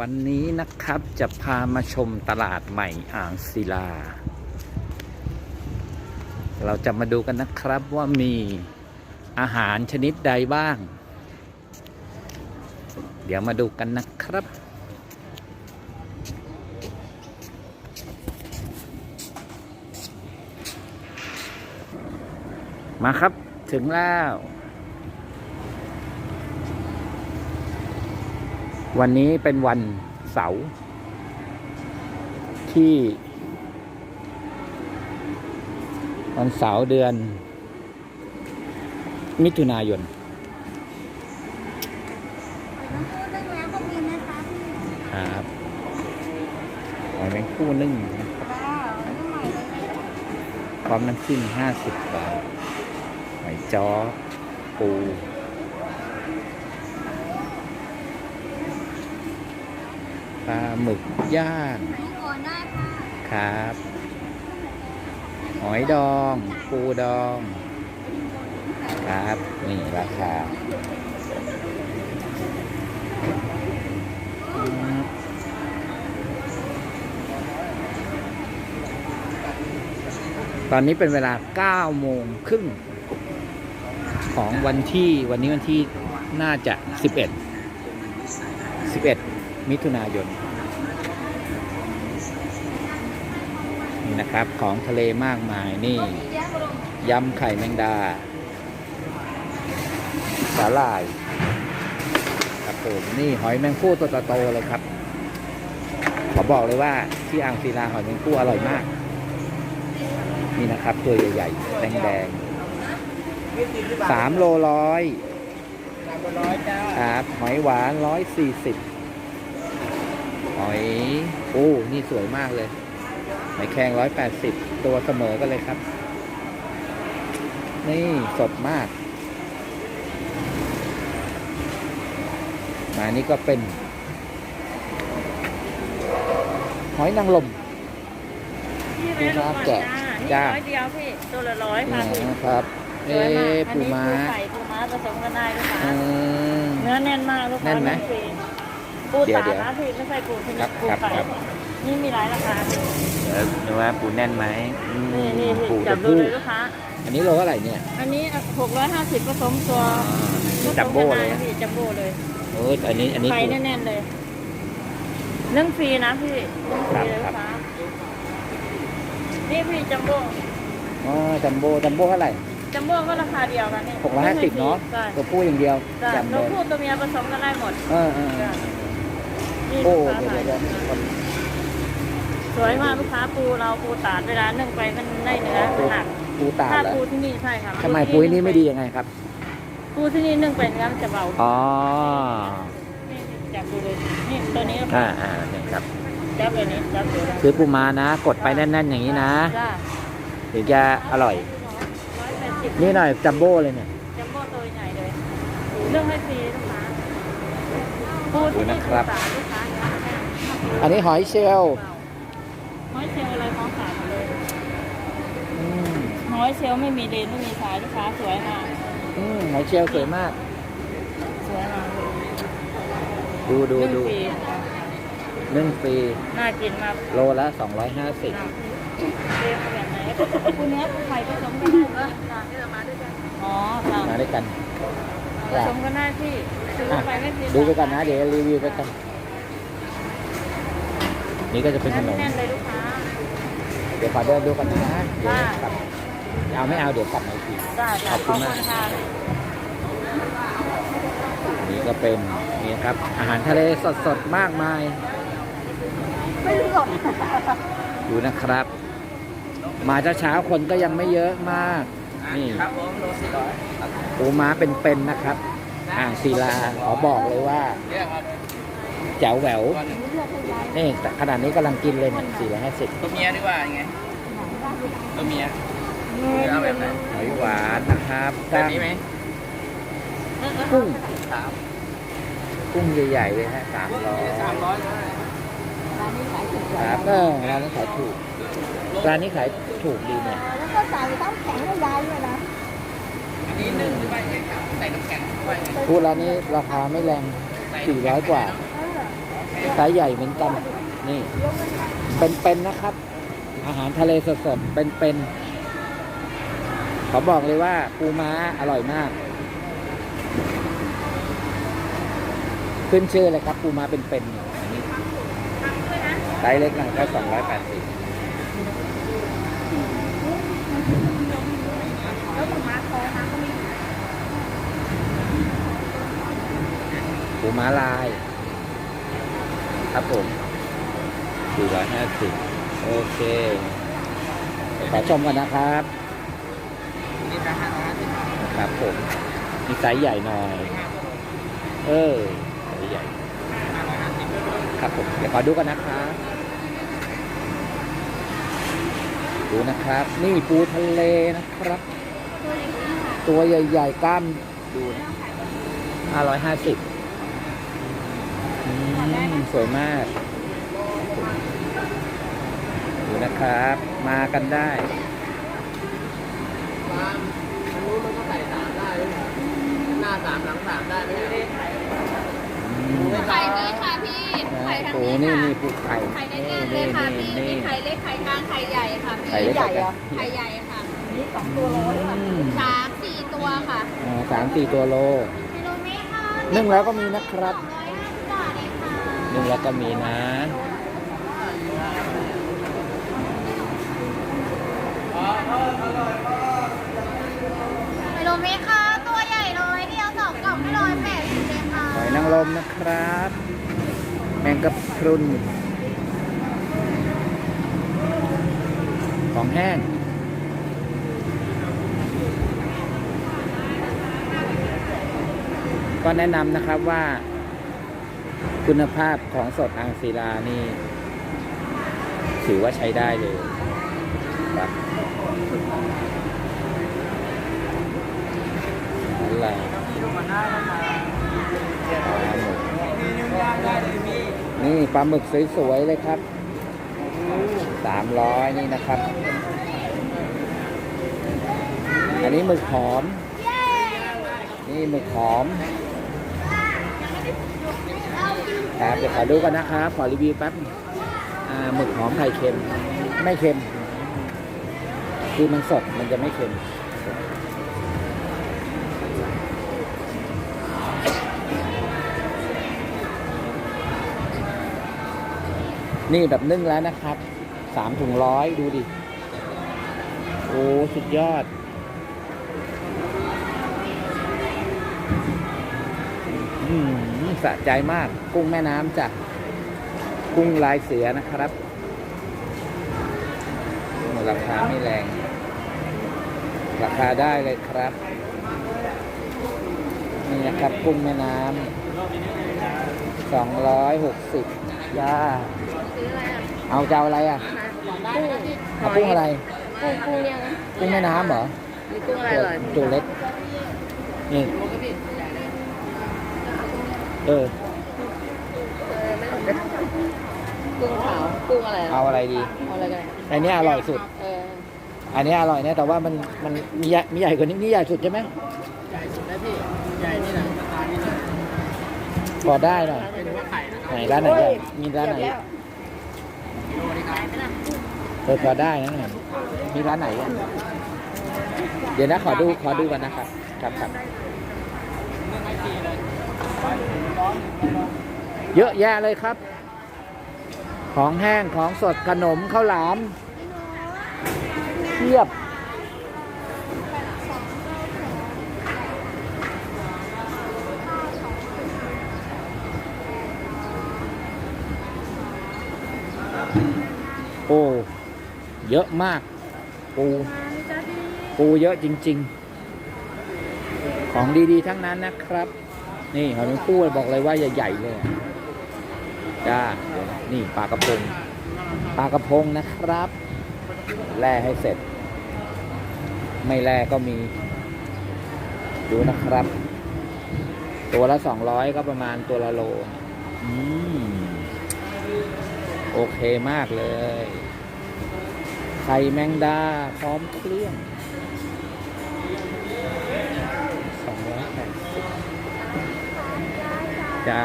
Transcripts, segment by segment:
วันนี้นะครับจะพามาชมตลาดใหม่อ่างศิลา เราจะมาดูกันนะครับว่ามีอาหารชนิดใดบ้าง เดี๋ยวมาดูกันนะครับ มาครับถึงแล้ว วันนี้เป็นวันเสาร์ที่ วันเสาร์เดือน มิถุนายนน้ำพุนึ่งแล้วก็มีนะคะพี่ครับหอยแมงคู่นึ่งนะว้าวนึ่งใหม่เลยพร้อมน้ำจิ้มห้าสิบบาทหอยจ้อปู ปลาหมึกย่างนี่ก่อนได้ค่ะครับ หอยดอง ปูดอง ครับ นี่ราคาครับตอนนี้เป็นเวลา 9 โมงครึ่ง ของวันที่วันนี้วันที่น่าจะ 11 11 มิถุนายน นี่นะครับของทะเลมากมายนี่ยำไข่แมงดา สาหร่าย ครับผมนี่หอยแมงผู้ตัวโตๆเลยครับขอบอกเลยว่าที่อ่างศิลาหอยแมงผู้อร่อยมาก นี่นะครับตัวใหญ่ๆแดงๆสามโลร้อยครับหอยหวานร้อยสี่สิบ อยโอ้นี่สวยมากเลยหอยแครงร้อยแปดสิบตัวเสมอกันเลยครับ นี่สดมากมานี่ก็เป็น หอยนางรมพี่แม่ลูกแกะจ้าจ้านี่ร้อยเดียวพี่ ตัวละร้อยนี่ค่ะพี่นะครับสเอ๊วยมากะอันปูนี้ม้าปูไข่ปูม้าผสมกันได้ลูกค้าอืมเนื้อแน่นมากลูกค้าแน่นไหมฟรี ปูเดี๋ยวตาเดี๋ยวนะพี่ไม่ใช่ปูที่ครับปูครับไข่ครับนี่มีหลายราคาพี่เดี๋ยวดูว่าปูแน่นไหมอืมนี่นี่พี่ปูจัจะบดูพูเลยลูกค้า อันนี้โลเท่าไหร่เนี่ยอันนี้หกร้อยห้าสิบผสมตัวนี่จัมโบ้เลยผสมกันนะได้พี่จัมโบ้เลยโอ้ยอันนี้อันนี้ไข่ปู แน่นๆเลยเรื่องฟรีนะพี่เรื่องฟรีเลยครัลูบกค้านี่พี่จัมโบ้อ๋อจัมโบ้จัมโบ้เท่าไหร่จัมโบ้ก็ราคาเดียวกันนี่หกร้อยห้าสิบเนาะใช่ตัวผู้อย่างเดียวจ้ะจำเลตัวยผู้ตัวเมียผสมกันได้หมด เออเออเอจ้ะอ นี่โอ้ลูกค้าเดี๋ยวถ่ายเดี๋ยวเดี๋ยวสวยมากลูกค้าปูเราปูตาดเวลานึ่งไปมันได้เนื้อมันหนักปูตาดถ้าเหรอปูที่นี่ใช่ครับทำไมปูที่นี่ไม่ดียังไงครับ ปูที่นี่นึ่งไปเนื้อมันจะเบาอ๋อ นี่จับดูเลยนี่ตัวนี้อ่าอ่าเนี่ยครับ จับเลยนี้จับดูเลยซื้อปูมานะ กดไปแน่นๆอย่างนี้นะจ้าถึงจะอร่อย ร้อยแปดสิบนี่หน่อยจัมโบ้เลยเนี่ย จัมโบ้ตัวใหญ่เลยเรื่องให้ฟรีลูกค้า ปูที่นี่ดูนะครับปูตาดลูกค้าเนื้ออันนี้หอยเชลล์หอยเชลล์อะไรของขาดหมดเลยอืมหอยเชลล์ไม่มีเลนไม่มีสายลูกค้าสวยมากอืมหอยเชลล์สวยมาก สวยมากเลยดูดูนึ่งดูฟรีนึ่งฟรีน่ากินมากโลละ250เรียกแบบไหนคุณเนื้อไข่ผสมกันได้ไหมที่เรามาด้วยกันอ๋อค่ะมาด้วยกันผสมกันได้ที่ซื้ ออะไปไม่ผิดดูไปกันนะ เดี๋ยวรีวิวไปกันนี่ก็จะเป็นขนมแน่นๆเลยลูกค้า เดี๋ยวขอเดินดูกันนะเดี๋ยวได้กลับเอาไม่เอาเดี๋ยวกลับมาอีกทีได้ขอบคุณมากค่ะนี่ก็เป็นนี่ครับ อาหารทะเลสดๆมากมาย ไม่รู้หรอกดูนะครับ มาเช้าๆคนก็ยังไม่เยอะมาก นี่ครับผมโลสี่ร้อยปูม้าเป็นๆนะครับ อ่างศิลาขอบอกเลยว่าเรียกครับแจ๋วแหววตัวหนึ่งนี่แต่ขนาดนี้กำลังกินเลยเนี่ยสี่ร้อยห้าสิบตัวเมียดีกว่ายังไงตัวเมียเอาแบบไหนหอยหวานนะครับแบบนี้ไหมกุ้งสามกุ้งใหญ่ๆเลยฮะสามร้อยสามร้อยครับเออร้านนี้ขายถูกร้านนี้ขายถูกดีเนี่ยแล้วก็ใส่น้ำแข็งให้ยายด้วยนะอันนี้นึ่งหรือไม่ใส่น้ำแข็งไปพูดร้านนี้ราคาไม่แรงสี่ร้อยกว่าไซส์ใหญ่เหมือนกัน นี่ เป็นๆนะครับ อาหารทะเลสดๆเป็นๆขอบอกเลยว่าปูม้าอร่อยมาก ขึ้นชื่อเลยครับ ปูม้าเป็นๆอันนี้ไซส์เล็กหน่อยก็สองร้อยแปดสิบ ปูม้าลาย ครับผมสี่ร้อยห้าสิบโอเค ขอชมกันนะครับนี่จะห้าร้อยห้าสิบครับผมมีไซส์ใหญ่หน่อย เออไซส์ใหญ่ห้าร้อยห้าสิบครับผม เดี๋ยวขอดูกันนะครับดูนะครับ นี่ปูทะเลนะครับ ตัวใหญ่ๆกล้ามดูห้าร้อยห้าสิบ สวยมากดูนะครับ มากันได้ตามมันรู้มันก็ใส่สามได้ด้วยหน้าสามหลังสามได้ไหมเนี่ยไข่นี้ค่ะพี่ไข่ทางปูนี้นี่ค่ะนี่ปูไข่ไข่ในงานเลยค่ะพี่นี่มีไข่เล็กไข่กลางไข่ใหญ่ค่ะพี่ไข่เล็กใหญ่ไข่กลางไข่ใหญ่ค่ะอืมสามสี่ตัวค่ะอ่าสามสี่ตัวโล กิโลเมตรค่ะนึ่งแล้วก็มีนะครับ สองร้อย นึ่งแล้วก็มีนะกิโลเมตรค่ะตัวใหญ่ร้อยเดียวสองกล่องให้ร้อยแปดสิบเองค่ะหอยนางรมนะครับ แมงกะพรุน ของแห้งก็แนะนำนะครับว่า คุณภาพของสดอ่างศิลานี่ ถือว่าใช้ได้เลยครับอะไรนี่ปลาหมึกสวยๆเลยครับสามร้อยนี่นะครับ อันนี้หมึกหอม นี่หมึกหอม ครับเดี๋ยวขอดูกันนะครับ ขอรีวิวแป๊บหมึกหอมไข่เค็ม ไม่เค็ม คือมันสดมันจะไม่เค็มนี่แบบนึ่งแล้วนะครับสามถุงร้อยดูดิ โอ้ สุดยอด อืม สะใจมากกุ้งแม่น้ำจ้ะกุ้งลายเสือนะครับราคาไม่แรง ราคาได้เลยครับ นี่นะครับกุ้งแม่น้ำสองร้อยหกสิบย่าเอาจะเอาอะไรอะเอากุ้งอะไรกุ้งกุ้งยังกุ้งแม่น้ำเหรอมีกุ้งอะไรตัวอร่อยตัวเล็กนี่ เออกุ้งขาวกุ้งอะไรเอาอะไรดี เอาอะไรกันอันนี้อร่อยสุด เอออันนี้อร่อยนะแต่ว่ามันมันมีใหญ่มีใหญ่กว่านี้นี่ใหญ่สุดใช่ไหมใหญ่สุดแล้วพี่ใหญ่นี่แหละราคานี่แหละพอได้หน่อยเป็นว่าไข่นะคไหนรับร้านไหนใหญ่มีร้านไหนกิโลนี้ครับเออพอได้นะหน่อยมีร้านไหนอะเดี๋ยวนะขอดูขอดูกันนะครับครับครับ เยอะแยะเลยครับ ของแห้งของสดขนมข้าวหลามเทียบ โอ้ เยอะมาก ปูปูเยอะจริง ๆ ของดี ๆ ทั้งนั้นนะครับ นี่หอยแมงปูบอกเลยว่าใหญ่ๆเลยจ้านะนี่ปลากระพงปลากระพงนะครับแล่ให้เสร็จ ไม่แล่ก็มี ดูนะครับ ตัวละสองร้อยก็ประมาณตัวละโลอืมโอเคมากเลยไข่แมงดาพร้อมเครื่องสองร้อยแปดสิบ จ้า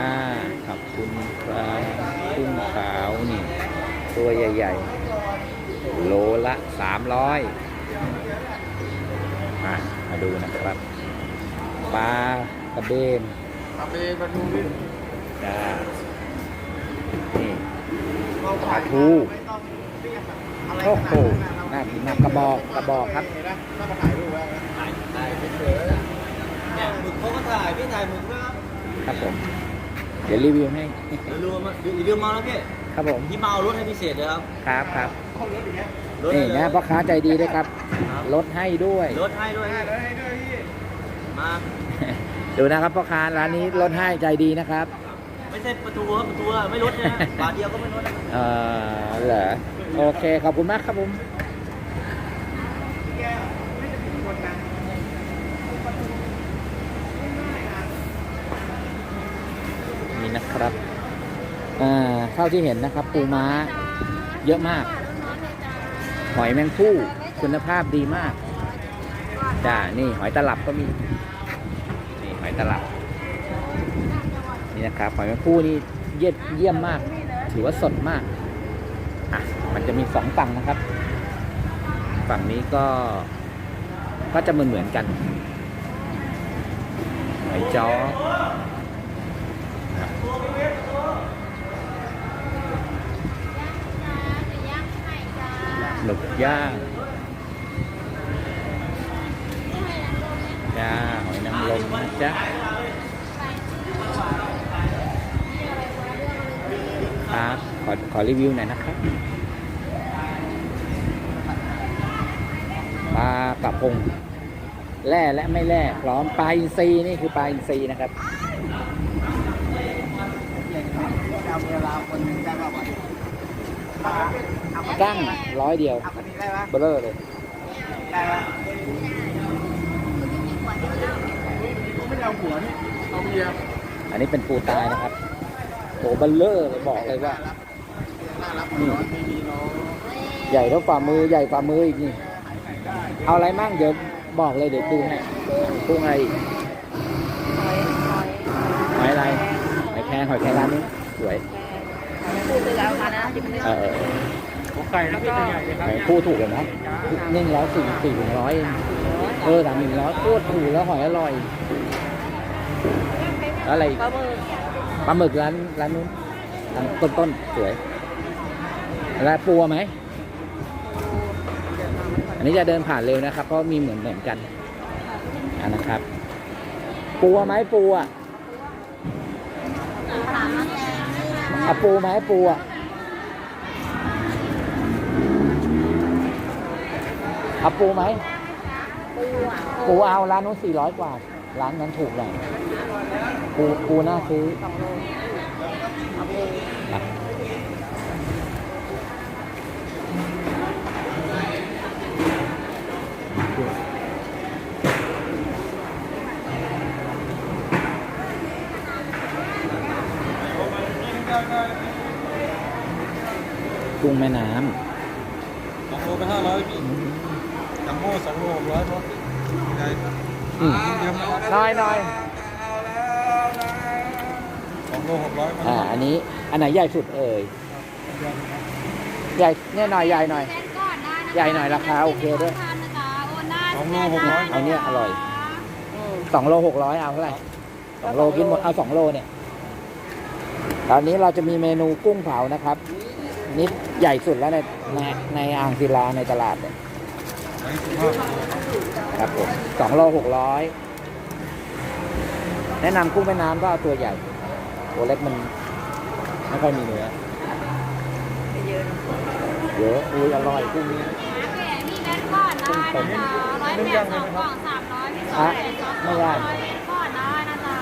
ขอบคุณครับกุ้งขาวนี่ ตัวใหญ่ ๆ โลละสามร้อยมามาดูนะครับปลากระเบนทำเองมาดูดิจ้านี่ปลาทูโอ้โหน่ากินมากกระบอกกระบอกครับเห็นไหมถ้ามาถ่ายรูปไว้ถ่ายถ่ายเฉยๆเนี่ยหมึกเขาก็ถ่ายพี่ถ่ายหมึกนะครับครับผม เดี๋ยวรีวิวให้อย่าลืมมาอย่าลืมมาแล้วพี่ครับผม พี่มาเอารถให้พิเศษเลยครับ ครับครับรถนี่เลยนะพ่อค้าใจดีด้วยครับครับ ลดให้ด้วย รถให้ด้วยพี่รถให้ด้วยพี่มาดูนะครับพ่อค้าร้านนี้ลดให้ใจดีนะครับ ไม่ใช่ประตูครับประตูอะไม่ลดนะบาทเดียวก็ไม่ลดนะเออเหรอโอเคขอบคุณมากครับผม นี่นะครับเท่าที่เห็นนะครับ ปูม้าเยอะมาก หอยแมงผู้คุณภาพดีมากจ้านี่หอยตลับก็มี นี่หอยตลับ นี่นะครับหอยแมงผู้นี่เยี่ยมเยี่ยมมาก ถือว่าสดมากอะมันจะมีสองฝั่งนะครับ ฝั่งนี้ก็ก็จะเหมือนเหมือนกัน หอยจ้อ หมึกย่างจ้าหอยนางรมนะจ๊ะครับขอขอรีวิวหน่อยนะครับปลากระพงแร่และไม่แร่พร้อมปลาอินทรีนี่คือปลาอินทรีนะครับ เอาเวลาคนหนึ่งได้ป่าวะกั้งร้อยเดียวเอาคนนี้ได้ปะเบลอเลยได้ปะไม่ได้เอาหัวนี่เอาเมียอันนี้เป็นปูตายนะครับโหเบลเลอร์เลยบอกเลยว่าน่ารักนี่ไม่มีน้องใหญ่เท่าฝ่ามือใหญ่ฝ่ามืออีกนี่ เอาอะไรมั่งเดี๋ยวบอกเลยเดี๋ยวดูให้กุ้งอะไรอีกหอยอะไรหอยแครงหอยแครงร้านนี้สวยพูดไปแล้วมานะที่มันเออผมไก่แล้วพี่จะใหญ่เลยครับหอยคู่ถูกเลยนะนึ่งแล้วสี่สี่ถึงร้อยเองเออสามหนึ่งร้อยโคตรถูกแล้วหอยอร่อยแล้วอะไรอีกปลาหมึกปลาหมึกร้านร้านนู้นร้านต้นต้นๆสวยแล้วปูไหมอันนี้จะเดินผ่านเร็วนะครับ เพราะมีเหมือนเหมือนกันอันนะครับ ปูไหมปูอะ เอาปูไหมปูอะเอาปูไหมปูเอาร้านนู้นสี่ร้อยกว่า ร้านนั้นถูกหน่อยปูปูน่าซื้อ แม่น้สองโลไปห้าร้อยพี่จัมโบ้สองโลหกร้อยมั้งได้ำอืมเยี่ยมน้อยน้อย สองโลหกร้อยอ่า อันนี้ อันไหนใหญ่สุดเอ่ย ใหญ่เนี่ยหน่อยใหญ่หน่อยใหญ่หน่อยราคาโอเคด้วยสองโลหกร้อย เอาเนี่ยอร่อยอืมสองโลหกร้อยเอาเท่าไหร่สองโลกินหมดเอาสองโลเนี่ยตอนนี้เราจะมีเมนูกุ้งเผานะครับ นี่ใหญ่สุดแล้วในในในอ่างศิลาในตลาดเนี่ยครับผมสองโลหกร้อยแนะนำกุ้งแม่น้ำก็เอาตัวใหญ่ ตัวเล็กมันไม่ค่อยมีเนื้อเยอะนะเยอะอุ้ยอร่อยกุ้งนี้มีแบนก่อนได้นะจ๊ะร้อยแปดสองกล่องสามร้อยมีสองแปดสองกล่องร้อยแปดก่อนได้นะจ๊ะ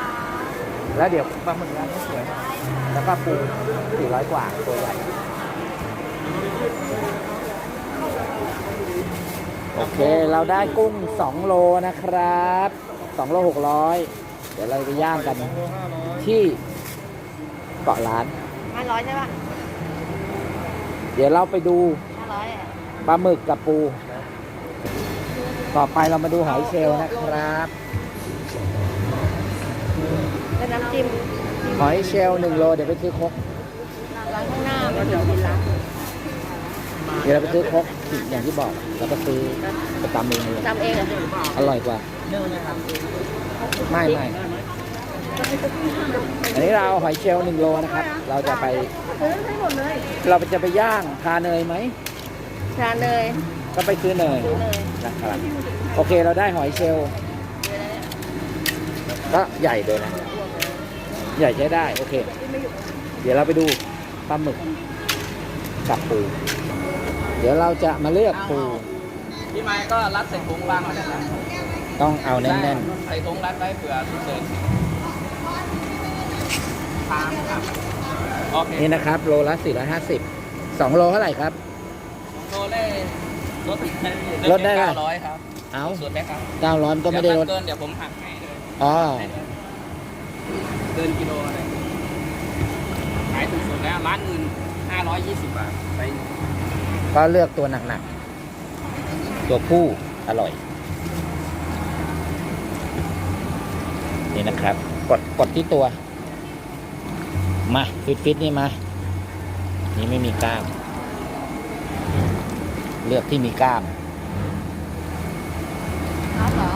แล้วเดี๋ยวปลาหมึกร้านนี้สวยแล้วก็ปูสี่ร้อยกว่าตัวใหญ่ โอเค เราได้กุ้งสองโลนะครับสองโลหกร้อยเดี๋ยวเราไปย่างกันที่เกาะล้าน ห้าร้อยใช่ป่ะเดี๋ยวเราไปดูห้าร้อยอะปลาหมึกกับปู ต่อไปเรามาดูหอยเชลล์นะครับ แล้วน้ำจิ้มหอยเชลล์หนึ่งโล เดี๋ยวไปซื้อครกน่าร้านข้างหน้าไม่ถึงเป็นร้านเดี๋ยวเราไปซื้อครก อย่างที่บอกแล้วก็ซื้อไปตำเองเลยทำเองเหรออร่อยกว่า ไม่ไม่อันนี้เราเอาหอยเชลล์หนึ่งโลนะครับ เราจะไปซื้อให้หมดเลยเราจะไปย่างทาเนยไหมทานเลยก็ไปซื้อเนยซื้อเลยนะครับโอเคเราได้หอยเชลล์ก็ใหญ่เลยนะ ใหญ่ใช้ได้ โอเค เดี๋ยวเราไปดูปลาหมึกกับปู เดี๋ยวเราจะมาเลือกปู พี่ไม้ก็รัดใส่ถุงวางไว้นะต้องเอาแน่นใส่ถุงรัดไว้เผื่อฉุกเฉินตามครับโอเคๆนี่นะครับ โลละ 450 2 โลเท่าไหร่ครับ โลเล่ลดลดได้ไหม เก้าร้อยครับเอาสุดไหมครับ900มันก็ไม่ได้ลด เยวถ้าเกินเดี๋ยวผมหักให้เลยอ๋อเกินกิโลเลยขายถูกสุดแล้วร้านอื่นห้าร้อยยี่สิบบาทไป ก็เลือกตัวหนักๆ ตัวผู้อร่อย นี่นะครับ กดกดที่ตัว มาฟิตฟิตๆนี่มา นี่ไม่มีกล้าม เลือกที่มีกล้ามเอาเหรอ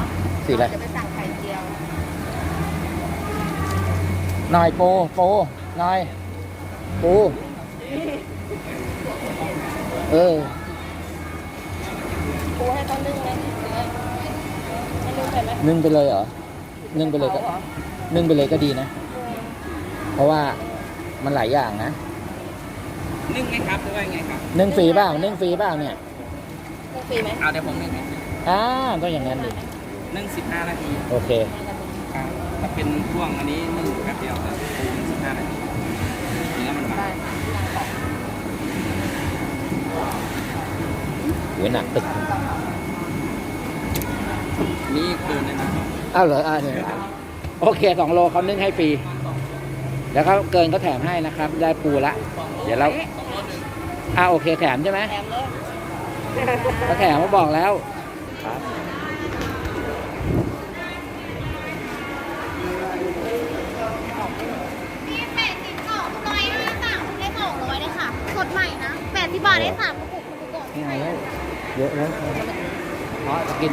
สีอะไรจะไปสั่งไข่เจียวหน่อยโปโปหน่อยปู เออปูให้เขานึ่งไหมหรือไงให้นึ่งไปไหมนึ่งไปเลยเหรอนึ่งไปเลยก็อาหรอนึ่งไปเลยก็ดีนะ เพราะว่ามันหลายอย่างนะนึ่งไหมครับหรือว่าไงครับ นึ่งฟรีเปล่านึ่งฟรีเปล่าเนี่ยนึ่งฟรีไหมเอาเดี๋ยวผมนึ่งให้อ่าก็อย่างนั้นดินึ่งสิบห้านาทีโอเคครับถ้าเป็นช่วงอันนี้นึ่งแป๊บเดียวแต่ปูนึ่งสิบห้านาทีเนื้อมันหวา ได้ น หัวหนักตึกนี่คืนเลยนะอ้าวเหรออ่าเนี่ยโอเคสองโลเขานึ่งให้ฟรีแล้วเขาเกินเขาแถมให้นะครับ ได้ปูละ เดี๋ยวเราอ่าโอเคแถมใช่ไหมแถมเลยเขาแถมเขาบอกแล้วครับพี่แปดสิบสองร้อยห้าสามได้สองร้อยเลยค่ะสดใหม่นะแปดสิบบาทได้สามกระปุกคุณกบนี่ไงแล้ว เยอะแล้วเพราะจะกิน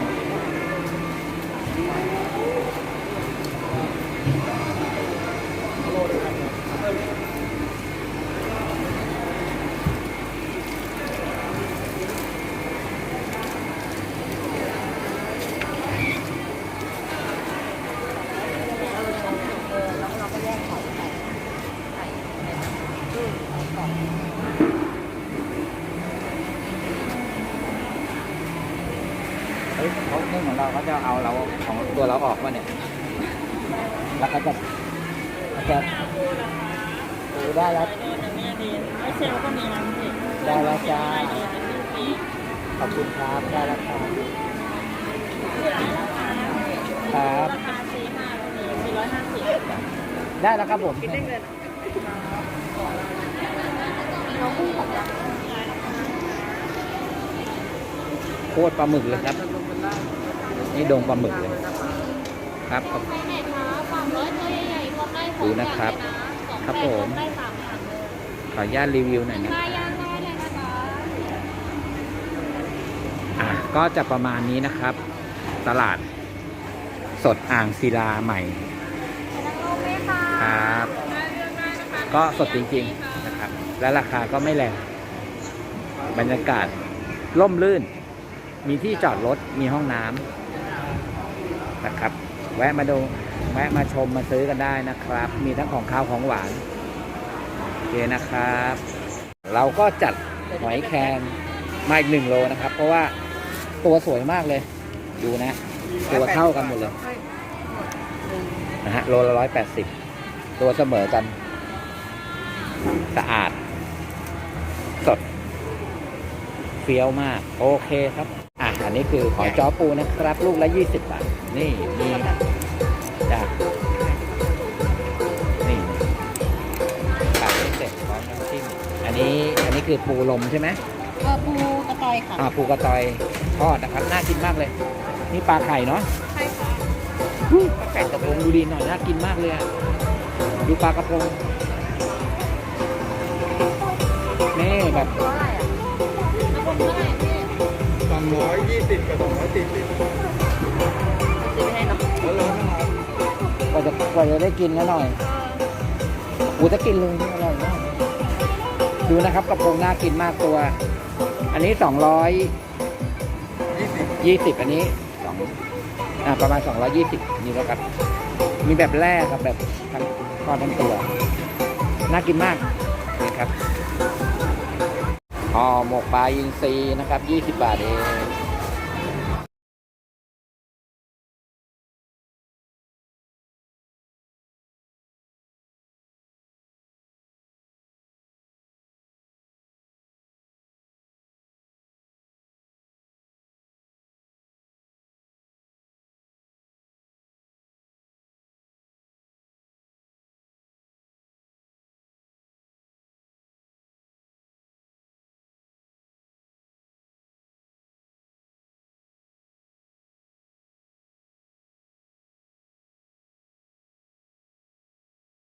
เขาจะเอาเราของตัวเราออกมาเนี่ย แล้วเขาจะเขาจะปูได้แล้วไม่เซลก็มีนะพี่ได้แล้วจ้าขอบคุณครับได้แล้วครับราคาครับราคาสี่ห้าก็มีมีร้อยห้าสิบได้แล้วครับผมเราคู่ของเราโคตรปลาหมึกเลยครับ นี่ดงปลาหมึกเลยครับขอบไปไหนคะสามร้อยตัวใหญ่ๆรวมได้สองดูนะครับอย่างเลยนะสองครับแปดผมวได้สามอย่างเลยขออนุญาตรีวิวหน่อยนะค่าย่างได้เลยนะคะอะก็จะประมาณนี้นะครับ ตลาดสดอ่างศิลาใหม่นังลมไหมคะครับได้เลือกได้นะคะก็สดจริงๆนะครับ และราคาก็ไม่แรงบรรยากาศร่มรื่น มีที่จอดรถมีห้องน้ำ นะครับ แวะมาดูแวะมาชมมาซื้อกันได้นะครับ มีทั้งของข้าวของหวานโอเคนะครับ เราก็จัดหอยแครงมาอีกหนึ่งโลนะครับ เพราะว่าตัวสวยมากเลย ดูนะ ตัวเท่ากันหมดเลยนะฮะโลละร้อยแปดสิบตัวเสมอกัน สะอาด สดเฟี้ยวมาก โอเคครับ อันนี้คือหอยจ้อปูนะครับ ลูกละยี่สิบบาท นี่มีจ้านี่ตัดให้เสร็จพร้อมน้ำจิ้มอันนี้อันนี้คือปูลมใช่ไหมเออปูกระต่อยค่ะอ่าปูกระตอยทอดนะครับน่ากินมากเลย นี่ปลาไข่เนาะใช่ค่ะปลาไข่กระพงดูดีหน่อยน่ากินมากเลยอะดูปลากระพงครับตัวอะไรอะแล้วคนเท่าไหร่ สองร้อยยี่สิบกับสองร้อยสี่สิบซื้อให้เนาะแล้วร้อนนะครับกว่าจะกว่าจะได้กินแล้วหน่อยอูจะกินลุงอร่อยมากดูนะครับกระพงน่ากินมากตัว อันนี้สองร้อยยี่สิบยี่สิบอันนี้สองอ่าประมาณสองร้อยี่สิบนี่แล้วครับมีแบบแรกกับแบบทั้งก้อนทั้งตัว น่ากินมากนี่ครับ ห่อหมกปลาอินทรีนะครับยี่สิบบาทเอง